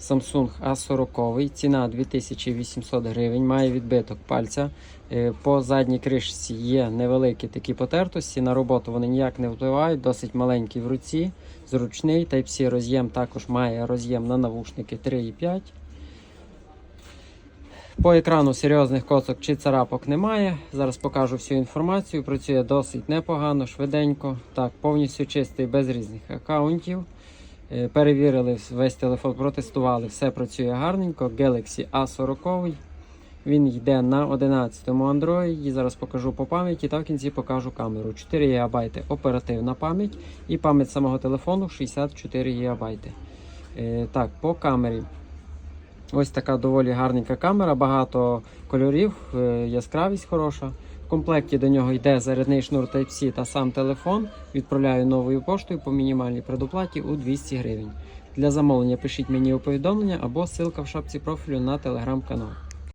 Samsung A40, ціна 2800 гривень, має відбиток пальця. Е, По задній кришці є невеликі такі потертості. На роботу вони ніяк не впливають, досить маленький в руці, зручний. Type-C роз'єм також має роз'єм на навушники 3,5. По екрану серйозних коцок чи царапок немає. Зараз покажу всю інформацію. Працює досить непогано, швиденько. Так, повністю чистий, без різних аккаунтів. Е, Перевірили весь телефон, протестували, все працює гарненько. Galaxy A40. Він йде на 11 Android. Зараз покажу по пам'яті та в кінці покажу камеру. 4 ГБ оперативна пам'ять і пам'ять самого телефону 64 ГБ. Е, Так, по камері. Ось така доволі гарненька камера, багато кольорів, е, яскравість хороша. В комплекті до нього йде зарядний шнур Type-C та сам телефон. Відправляю новою поштою по мінімальній предоплаті у 200 гривень. Для замовлення пишіть мені у повідомлення або ссылка в шапці профілю на телеграм-канал.